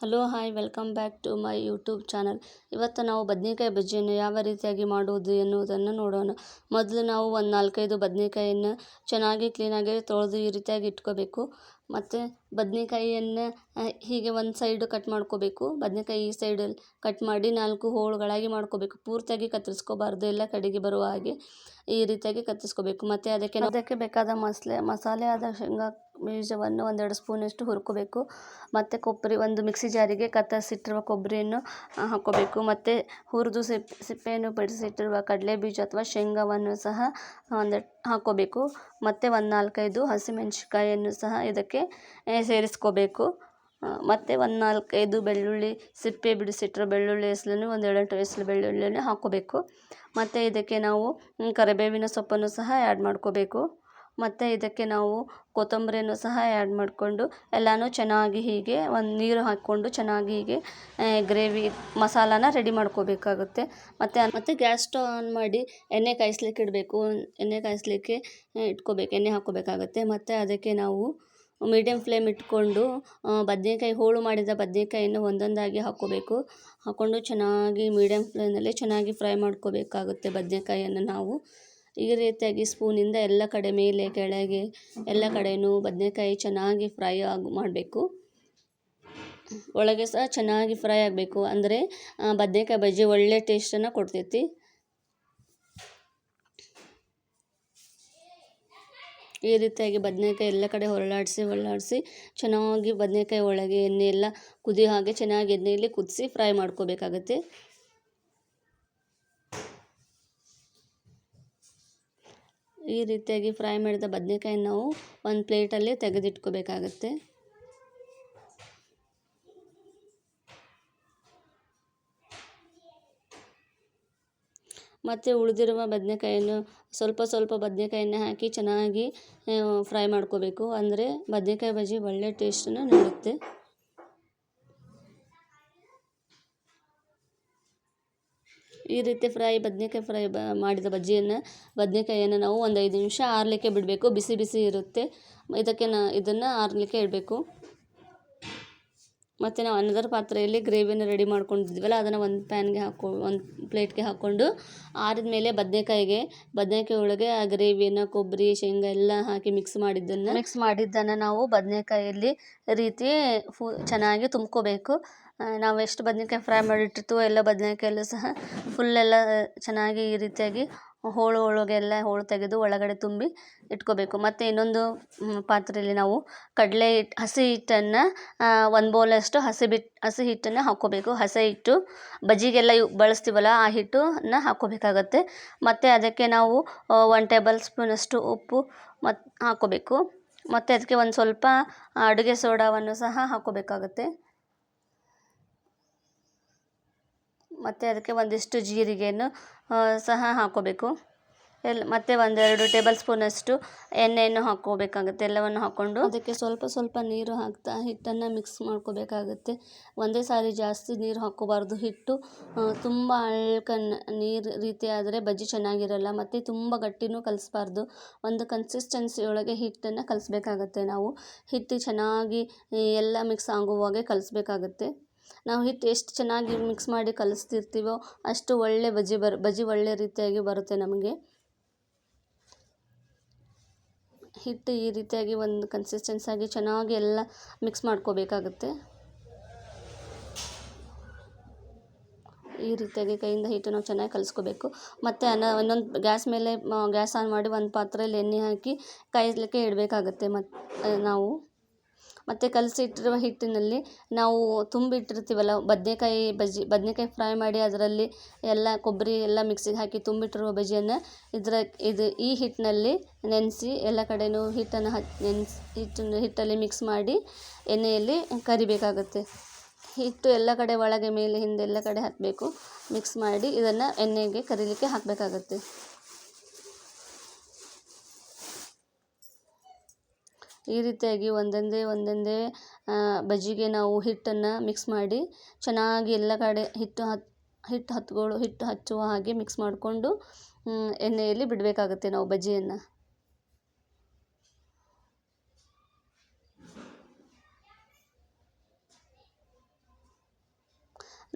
Hello, hi, welcome back to my YouTube channel. ಇವತ್ತು ನಾವು ಬದನೇಕಾಯಿ ಬಜ್ಜಿಯನ್ನು ಯಾವ ರೀತಿಯಾಗಿ ಮಾಡುವುದು ಎನ್ನುವುದನ್ನು ನೋಡೋಣ. ಮೊದಲು ನಾವು ಒಂದು ನಾಲ್ಕೈದು ಬದನೆಕಾಯಿಯನ್ನು ಚೆನ್ನಾಗಿ ಕ್ಲೀನಾಗಿ ತೊಳೆದು ಈ ರೀತಿಯಾಗಿ ಇಟ್ಕೋಬೇಕು. ಮತ್ತು ಬದನೆಕಾಯಿಯನ್ನು ಹೀಗೆ ಒಂದು ಸೈಡು ಕಟ್ ಮಾಡ್ಕೋಬೇಕು. ಬದನೆಕಾಯಿ ಈ ಸೈಡಲ್ಲಿ ಕಟ್ ಮಾಡಿ ನಾಲ್ಕು ಹೋಳುಗಳಾಗಿ ಮಾಡ್ಕೋಬೇಕು. ಪೂರ್ತಿಯಾಗಿ ಕತ್ತರಿಸ್ಕೋಬಾರ್ದು, ಎಲ್ಲ ಕಡೆಗೆ ಬರುವ ಹಾಗೆ ಈ ರೀತಿಯಾಗಿ ಕತ್ತರಿಸ್ಕೋಬೇಕು. ಮತ್ತು ಅದಕ್ಕೆ ಅದಕ್ಕೆ ಬೇಕಾದ ಮಸಾಲೆ ಮಸಾಲೆ ಆದ ಶೇಂಗಾ ಬೀಜವನ್ನು ಒಂದೆರಡು ಸ್ಪೂನಷ್ಟು ಹುರ್ಕೋಬೇಕು. ಮತ್ತು ಕೊಬ್ಬರಿ, ಒಂದು ಮಿಕ್ಸಿ ಜಾರಿಗೆ ಕತ್ತರಿಸಿಟ್ಟಿರುವ ಕೊಬ್ಬರಿಯನ್ನು ಹಾಕ್ಕೋಬೇಕು. ಮತ್ತು ಹುರಿದು ಸಿಪ್ಪೆ ಸಿಪ್ಪೆಯನ್ನು ಬಿಡಿಸಿಟ್ಟಿರುವ ಕಡಲೆ ಬೀಜ ಅಥವಾ ಶೇಂಗಾವನ್ನು ಸಹ ಒಂದು ಹಾಕ್ಕೋಬೇಕು. ಮತ್ತು ಒಂದು ನಾಲ್ಕೈದು ಹಸಿಮೆಣಸಿನ್ಕಾಯನ್ನು ಸಹ ಇದಕ್ಕೆ ಸೇರಿಸ್ಕೋಬೇಕು. ಮತ್ತು ಒಂದು ನಾಲ್ಕೈದು ಬೆಳ್ಳುಳ್ಳಿ, ಸಿಪ್ಪೆ ಬಿಡಿಸಿಟ್ಟಿರೋ ಬೆಳ್ಳುಳ್ಳಿ ಹೆಸಲನ್ನು, ಒಂದು ಏಳೆಂಟು ಹೆಸಲು ಬೆಳ್ಳುಳ್ಳಿಯನ್ನು ಹಾಕ್ಕೋಬೇಕು. ಮತ್ತು ಇದಕ್ಕೆ ನಾವು ಕರಿಬೇವಿನ ಸೊಪ್ಪನ್ನು ಸಹ ಆ್ಯಡ್ ಮಾಡ್ಕೋಬೇಕು. ಮತ್ತು ಇದಕ್ಕೆ ನಾವು ಕೊತ್ತಂಬರಿಯನ್ನು ಸಹ ಆ್ಯಡ್ ಮಾಡಿಕೊಂಡು ಎಲ್ಲನೂ ಚೆನ್ನಾಗಿ ಹೀಗೆ ಒಂದು ನೀರು ಹಾಕ್ಕೊಂಡು ಚೆನ್ನಾಗಿ ಹೀಗೆ ಗ್ರೇವಿ ಮಸಾಲಾನ ರೆಡಿ ಮಾಡ್ಕೋಬೇಕಾಗುತ್ತೆ. ಮತ್ತು ಮತ್ತು ಗ್ಯಾಸ್ ಸ್ಟವ್ ಆನ್ ಮಾಡಿ ಎಣ್ಣೆ ಕಾಯಿಸ್ಲಿಕ್ಕೆ ಇಡಬೇಕು. ಎಣ್ಣೆ ಕಾಯಿಸ್ಲಿಕ್ಕೆ ಇಟ್ಕೋಬೇಕು. ಎಣ್ಣೆ ಹಾಕೋಬೇಕಾಗುತ್ತೆ ಮತ್ತು ಅದಕ್ಕೆ ನಾವು ಮೀಡಿಯಮ್ ಫ್ಲೇಮ್ ಇಟ್ಕೊಂಡು ಬದನೇಕಾಯಿ ಹೋಳು ಮಾಡಿದ ಬದನೇಕಾಯಿಯನ್ನು ಒಂದೊಂದಾಗಿ ಹಾಕ್ಕೋಬೇಕು. ಹಾಕ್ಕೊಂಡು ಚೆನ್ನಾಗಿ ಮೀಡಿಯಮ್ ಫ್ಲೇಮ್ನಲ್ಲಿ ಚೆನ್ನಾಗಿ ಫ್ರೈ ಮಾಡ್ಕೋಬೇಕಾಗುತ್ತೆ ಬದನೇಕಾಯಿಯನ್ನು ನಾವು. ಈ ರೀತಿಯಾಗಿ ಸ್ಪೂನಿಂದ ಎಲ್ಲ ಕಡೆ ಮೇಲೆ ಕೆಳಗೆ ಎಲ್ಲ ಕಡೆಯೂ ಬದನೇಕಾಯಿ ಚೆನ್ನಾಗಿ ಫ್ರೈ ಆಗಿ, ಮಾಡಬೇಕು. ಒಳಗೆ ಸಹ ಚೆನ್ನಾಗಿ ಫ್ರೈ ಆಗಬೇಕು. ಅಂದರೆ ಬದನೇಕಾಯಿ ಬಜ್ಜಿ ಒಳ್ಳೆ ಟೇಸ್ಟನ್ನು ಕೊಡ್ತೈತಿ. ಈ ರೀತಿಯಾಗಿ ಬದನೇಕಾಯಿ ಎಲ್ಲ ಕಡೆ ಹೊರಳಾಡಿಸಿ ಹೊರಳಾಡಿಸಿ ಚೆನ್ನಾಗಿ ಬದನೇಕಾಯಿ ಒಳಗೆ ಎಣ್ಣೆ ಎಲ್ಲ ಕುದಿಯೋ ಹಾಗೆ ಚೆನ್ನಾಗಿ ಎಣ್ಣೆಯಲ್ಲಿ ಕುದಿಸಿ ಫ್ರೈ ಮಾಡ್ಕೋಬೇಕಾಗತ್ತೆ. ಈ ರೀತಿಯಾಗಿ ಫ್ರೈ ಮಾಡಿದ ಬದನೇಕಾಯಿನ ನಾವು ಒಂದು ಪ್ಲೇಟಲ್ಲಿ ತೆಗೆದಿಟ್ಕೋಬೇಕಾಗತ್ತೆ. ಮತ್ತು ಉಳಿದಿರುವ ಬದನೇಕಾಯನ್ನು ಸ್ವಲ್ಪ ಸ್ವಲ್ಪ ಬದನೇಕಾಯನ್ನು ಹಾಕಿ ಚೆನ್ನಾಗಿ ಫ್ರೈ ಮಾಡ್ಕೋಬೇಕು. ಅಂದರೆ ಬದನೆಕಾಯಿ ಬಜ್ಜಿ ಒಳ್ಳೆ ಟೇಸ್ಟನ್ನು ನೀಡುತ್ತೆ. ಈ ರೀತಿ ಫ್ರೈ, ಬದನೇಕಾಯಿ ಫ್ರೈ ಬ, ಮಾಡಿದ ಬಜ್ಜಿಯನ್ನು ಬದ್ನೆಕಾಯಿಯನ್ನು ನಾವು ಒಂದು ಐದು ನಿಮಿಷ ಆರಲಿಕ್ಕೆ ಬಿಡಬೇಕು. ಬಿಸಿ ಬಿಸಿ ಇರುತ್ತೆ. ಇದಕ್ಕೆ ನಾ, ಇದನ್ನು ಆರಲಿಕ್ಕೆ ಇಡಬೇಕು. ಮತ್ತು ನಾವು ಅನ್ನದರ ಪಾತ್ರೆಯಲ್ಲಿ ಗ್ರೇವಿಯನ್ನು ರೆಡಿ ಮಾಡ್ಕೊಂಡಿದ್ವಲ್ಲ, ಅದನ್ನು ಒಂದು ಪ್ಯಾನ್ಗೆ ಹಾಕೊ, ಒಂದು ಪ್ಲೇಟ್ಗೆ ಹಾಕ್ಕೊಂಡು ಆರಿದ ಮೇಲೆ ಬದನೇಕಾಯಿಗೆ, ಬದನೇಕಾಯಿ ಒಳಗೆ ಆ ಗ್ರೇವಿಯನ್ನು ಕೊಬ್ಬರಿ, ಶೇಂಗಾ ಎಲ್ಲ ಹಾಕಿ ಮಿಕ್ಸ್ ಮಾಡಿದ್ದನ್ನು ಮಿಕ್ಸ್ ಮಾಡಿದ್ದನ್ನು ನಾವು ಬದನೇಕಾಯಲ್ಲಿ ರೀತಿ ಫು, ಚೆನ್ನಾಗಿ ತುಂಬ್ಕೋಬೇಕು. ನಾವು ಎಷ್ಟು ಬದನೇಕಾಯಿ ಫ್ರೈ ಮಾಡಿಟ್ಟಿರ್ತೀವೋ ಎಲ್ಲ ಬದನೇಕಾಯಲ್ಲೂ ಸಹ ಫುಲ್ಲೆಲ್ಲ ಚೆನ್ನಾಗಿ ಈ ರೀತಿಯಾಗಿ ಹೋಳು ಒಳಗೆಲ್ಲ ಹೋಳು ತೆಗೆದು ಒಳಗಡೆ ತುಂಬಿ ಇಟ್ಕೋಬೇಕು. ಮತ್ತು ಇನ್ನೊಂದು ಪಾತ್ರೆಯಲ್ಲಿ ನಾವು ಕಡಲೆ ಹಿಟ್ಟು ಹಸಿ ಹಿಟ್ಟನ್ನು ಒಂದು ಬೌಲಷ್ಟು ಹಸಿ ಬಿಟ್ಟು ಹಸಿ ಹಿಟ್ಟನ್ನು ಹಾಕ್ಕೋಬೇಕು. ಹಸಿ ಹಿಟ್ಟು ಬಜ್ಜಿಗೆಲ್ಲ ಬಳಸ್ತೀವಲ್ಲ ಆ ಹಿಟ್ಟನ್ನು ಹಾಕ್ಕೋಬೇಕಾಗತ್ತೆ. ಮತ್ತು ಅದಕ್ಕೆ ನಾವು ಒನ್ ಟೇಬಲ್ ಸ್ಪೂನಷ್ಟು ಉಪ್ಪು ಮತ್ತು ಹಾಕ್ಕೋಬೇಕು. ಮತ್ತು ಅದಕ್ಕೆ ಒಂದು ಸ್ವಲ್ಪ ಅಡುಗೆ ಸೋಡಾವನ್ನು ಸಹ ಹಾಕ್ಕೋಬೇಕಾಗತ್ತೆ. ಮತ್ತು ಅದಕ್ಕೆ ಒಂದಿಷ್ಟು ಜೀರಿಗೆಯನ್ನು ಸಹ ಹಾಕ್ಕೋಬೇಕು ಎಲ್ಲ, ಮತ್ತು ಒಂದೆರಡು ಟೇಬಲ್ ಸ್ಪೂನಷ್ಟು ಎಣ್ಣೆಯನ್ನು ಹಾಕ್ಕೋಬೇಕಾಗುತ್ತೆ, ಎಲ್ಲವನ್ನು ಹಾಕ್ಕೊಂಡು. ಅದಕ್ಕೆ ಸ್ವಲ್ಪ ಸ್ವಲ್ಪ ನೀರು ಹಾಕ್ತಾ ಹಿಟ್ಟನ್ನು ಮಿಕ್ಸ್ ಮಾಡ್ಕೋಬೇಕಾಗುತ್ತೆ. ಒಂದೇ ಸಾರಿ ಜಾಸ್ತಿ ನೀರು ಹಾಕ್ಕೋಬಾರ್ದು. ಹಿಟ್ಟು ತುಂಬ ಅಳ್ಕ ನೀರು ರೀತಿ ಆದರೆ ಬಜ್ಜಿ ಚೆನ್ನಾಗಿರಲ್ಲ, ಮತ್ತು ತುಂಬ ಗಟ್ಟಿನೂ ಕಲಿಸ್ಬಾರ್ದು. ಒಂದು ಕನ್ಸಿಸ್ಟೆನ್ಸಿ ಒಳಗೆ ಹಿಟ್ಟನ್ನು ಕಲಿಸ್ಬೇಕಾಗತ್ತೆ ನಾವು. ಹಿಟ್ಟು ಚೆನ್ನಾಗಿ ಎಲ್ಲ ಮಿಕ್ಸ್ ಆಗುವಾಗೆ ಕಲಿಸ್ಬೇಕಾಗತ್ತೆ. ನಾವು ಹಿಟ್ಟು ಎಷ್ಟು ಚೆನ್ನಾಗಿ ಮಿಕ್ಸ್ ಮಾಡಿ ಕಲಿಸ್ತಿರ್ತೀವೋ ಅಷ್ಟು ಒಳ್ಳೆ ಬಜ್ಜಿ ಬರ್ ಬಜ್ಜಿ ಒಳ್ಳೆ ರೀತಿಯಾಗಿ ಬರುತ್ತೆ ನಮಗೆ. ಹಿಟ್ಟು ಈ ರೀತಿಯಾಗಿ ಒಂದು ಕನ್ಸಿಸ್ಟೆನ್ಸಾಗಿ ಚೆನ್ನಾಗಿ ಎಲ್ಲ ಮಿಕ್ಸ್ ಮಾಡ್ಕೋಬೇಕಾಗುತ್ತೆ. ಈ ರೀತಿಯಾಗಿ ಕೈಯಿಂದ ಹಿಟ್ಟು ನಾವು ಚೆನ್ನಾಗಿ ಕಲಿಸ್ಕೋಬೇಕು. ಮತ್ತು ಅನ್ನ ಇನ್ನೊಂದು ಗ್ಯಾಸ್ ಮೇಲೆ ಗ್ಯಾಸ್ ಆನ್ ಮಾಡಿ ಒಂದು ಪಾತ್ರೆಯಲ್ಲಿ ಎಣ್ಣೆ ಹಾಕಿ ಕಾಯಿಸ್ಲಿಕ್ಕೆ ಇಡಬೇಕಾಗತ್ತೆ ಮತ್ತು ನಾವು. ಮತ್ತು ಕಲಸಿಟ್ಟಿರುವ ಹಿಟ್ಟಿನಲ್ಲಿ ನಾವು ತುಂಬಿಟ್ಟಿರ್ತೀವಲ್ಲ, ಬದನೇಕಾಯಿ ಬಜ್ಜಿ, ಬದನೇಕಾಯಿ ಫ್ರೈ ಮಾಡಿ ಅದರಲ್ಲಿ ಎಲ್ಲ ಕೊಬ್ಬರಿ ಎಲ್ಲ ಮಿಕ್ಸಿಗೆ ಹಾಕಿ ತುಂಬಿಟ್ಟಿರುವ ಬಜ್ಜಿಯನ್ನು ಇದರ, ಇದು ಈ ಹಿಟ್ಟಿನಲ್ಲಿ ನೆನೆಸಿ ಎಲ್ಲ ಕಡೆಯೂ ಹಿಟ್ಟನ್ನು ಹಚ್ ನೆನೆಸಿ ಹಿಟ್ಟನ್ನು ಹಿಟ್ಟಲ್ಲಿ ಮಿಕ್ಸ್ ಮಾಡಿ ಎಣ್ಣೆಯಲ್ಲಿ ಕರಿಬೇಕಾಗುತ್ತೆ. ಹಿಟ್ಟು ಎಲ್ಲ ಕಡೆ ಒಳಗೆ, ಮೇಲೆ, ಹಿಂದೆ ಎಲ್ಲ ಕಡೆ ಹಾಕಬೇಕು ಮಿಕ್ಸ್ ಮಾಡಿ ಇದನ್ನು ಎಣ್ಣೆಗೆ ಕರಿಲಿಕ್ಕೆ ಹಾಕಬೇಕಾಗತ್ತೆ. ಈ ರೀತಿಯಾಗಿ ಒಂದೊಂದೇ ಒಂದೊಂದೇ ಬಜ್ಜಿಗೆ ನಾವು ಹಿಟ್ಟನ್ನು ಮಿಕ್ಸ್ ಮಾಡಿ ಚೆನ್ನಾಗಿ ಎಲ್ಲ ಕಡೆ ಹಿಟ್ಟು ಹತ್, ಹಿಟ್ಟು ಹತ್ಕೊಳ್ಳೋ ಹಿಟ್ಟು ಹಚ್ಚುವ ಹಾಗೆ ಮಿಕ್ಸ್ ಮಾಡಿಕೊಂಡು ಎಣ್ಣೆಯಲ್ಲಿ ಬಿಡಬೇಕಾಗುತ್ತೆ ನಾವು ಬಜ್ಜಿಯನ್ನು.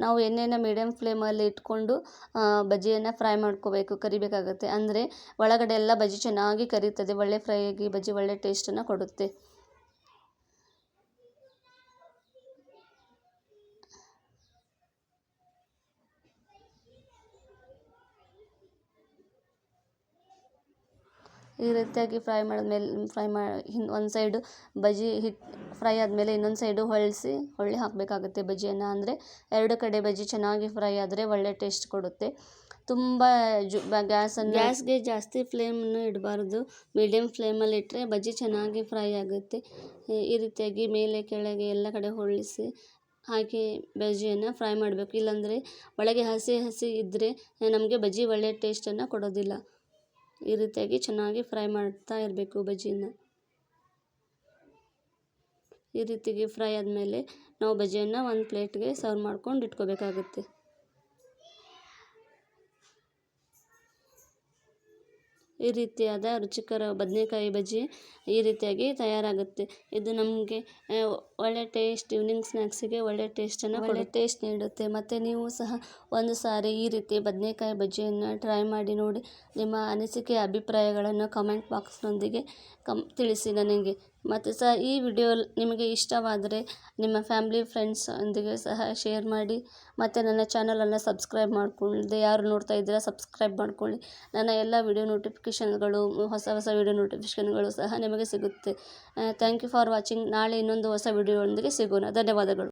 ನಾವು ಎಣ್ಣೆನ ಮೀಡಿಯಮ್ ಫ್ಲೇಮಲ್ಲಿ ಇಟ್ಕೊಂಡು ಬಜ್ಜಿಯನ್ನು ಫ್ರೈ ಮಾಡ್ಕೋಬೇಕು, ಕರಿಬೇಕಾಗುತ್ತೆ. ಅಂದರೆ ಒಳಗಡೆ ಎಲ್ಲ ಬಜ್ಜಿ ಚೆನ್ನಾಗಿ ಕರಿತದೆ, ಒಳ್ಳೆ ಫ್ರೈ ಆಗಿ ಬಜ್ಜಿ ಒಳ್ಳೆ ಟೇಸ್ಟನ್ನು ಕೊಡುತ್ತೆ. ಈ ರೀತಿಯಾಗಿ ಫ್ರೈ ಮಾಡಿದ್ಮೇಲೆ, ಫ್ರೈ ಮಾಡಿ ಹಿನ್ ಒಂದು ಸೈಡು ಬಜ್ಜಿ ಹಿಟ್ಟು ಫ್ರೈ ಆದಮೇಲೆ ಇನ್ನೊಂದು ಸೈಡು ಹೊಳಿಸಿ, ಹೊಳ್ಳಿ ಹಾಕಬೇಕಾಗುತ್ತೆ ಬಜ್ಜಿಯನ್ನು. ಅಂದರೆ ಎರಡು ಕಡೆ ಬಜ್ಜಿ ಚೆನ್ನಾಗಿ ಫ್ರೈ ಆದರೆ ಒಳ್ಳೆ ಟೇಸ್ಟ್ ಕೊಡುತ್ತೆ. ತುಂಬ ಜು ಗ್ಯಾಸನ್ನು ಗ್ಯಾಸ್ಗೆ ಜಾಸ್ತಿ ಫ್ಲೇಮನ್ನು ಇಡಬಾರ್ದು. ಮೀಡಿಯಮ್ ಫ್ಲೇಮಲ್ಲಿ ಇಟ್ಟರೆ ಬಜ್ಜಿ ಚೆನ್ನಾಗಿ ಫ್ರೈ ಆಗುತ್ತೆ. ಈ ರೀತಿಯಾಗಿ ಮೇಲೆ, ಕೆಳಗೆ ಎಲ್ಲ ಕಡೆ ಹೊಳ್ಳಿಸಿ ಹಾಕಿ ಬಜ್ಜಿಯನ್ನು ಫ್ರೈ ಮಾಡಬೇಕು. ಇಲ್ಲಾಂದರೆ ಒಳಗೆ ಹಸಿ ಹಸಿ ಇದ್ದರೆ ನಮಗೆ ಬಜ್ಜಿ ಒಳ್ಳೆಯ ಟೇಸ್ಟನ್ನು ಕೊಡೋದಿಲ್ಲ. ಈ ರೀತಿಯಾಗಿ ಚೆನ್ನಾಗಿ ಫ್ರೈ ಮಾಡ್ತಾ ಇರಬೇಕು ಬಜ್ಜಿನ ಈ ರೀತಿಗೆ ಫ್ರೈ ಆದಮೇಲೆ ನಾವು ಬಜ್ಜಿಯನ್ನು ಒಂದು ಪ್ಲೇಟ್ಗೆ ಸರ್ವ್ ಮಾಡ್ಕೊಂಡು ಇಟ್ಕೋಬೇಕಾಗುತ್ತೆ. ಈ ರೀತಿಯಾದ ರುಚಿಕರ ಬದನೇಕಾಯಿ ಬಜ್ಜಿ ಈ ರೀತಿಯಾಗಿ ತಯಾರಾಗುತ್ತೆ. ಇದು ನಮಗೆ ಒಳ್ಳೆಯ ಟೇಸ್ಟ್ ಈವ್ನಿಂಗ್ ಸ್ನ್ಯಾಕ್ಸಿಗೆ ಒಳ್ಳೆಯ ಟೇಸ್ಟನ್ನು ಒಳ್ಳೆಯ ಟೇಸ್ಟ್ ನೀಡುತ್ತೆ. ಮತ್ತು ನೀವು ಸಹ ಒಂದು ಸಾರಿ ಈ ರೀತಿ ಬದನೇಕಾಯಿ ಬಜ್ಜಿಯನ್ನು ಟ್ರೈ ಮಾಡಿ ನೋಡಿ ನಿಮ್ಮ ಅನಿಸಿಕೆ ಅಭಿಪ್ರಾಯಗಳನ್ನು ಕಮೆಂಟ್ ಬಾಕ್ಸ್ನೊಂದಿಗೆ ಕಮ್ ತಿಳಿಸಿ ನನಗೆ. ಮತ್ತು ಸಹ ಈ ವಿಡಿಯೋ ನಿಮಗೆ ಇಷ್ಟವಾದರೆ ನಿಮ್ಮ ಫ್ಯಾಮ್ಲಿ ಫ್ರೆಂಡ್ಸ್ ಒಂದಿಗೆ ಸಹ ಶೇರ್ ಮಾಡಿ, ಮತ್ತು ನನ್ನ ಚಾನಲನ್ನು ಸಬ್ಸ್ಕ್ರೈಬ್ ಮಾಡ್ಕೊಳ್ದೆ ಯಾರು ನೋಡ್ತಾ ಇದ್ದೀರಾ ಸಬ್ಸ್ಕ್ರೈಬ್ ಮಾಡ್ಕೊಳ್ಳಿ. ನನ್ನ ಎಲ್ಲ ವಿಡಿಯೋ ನೋಟಿಫಿಕೇಷನ್ಗಳು, ಹೊಸ ಹೊಸ ವಿಡಿಯೋ ನೋಟಿಫಿಕೇಷನ್ಗಳು ಸಹ ನಿಮಗೆ ಸಿಗುತ್ತೆ. Thank you for watching. ನಾಳೆ ಇನ್ನೊಂದು ಹೊಸ ವಿಡಿಯೋದೊಂದಿಗೆ ಸಿಗೋಣ. ಧನ್ಯವಾದಗಳು.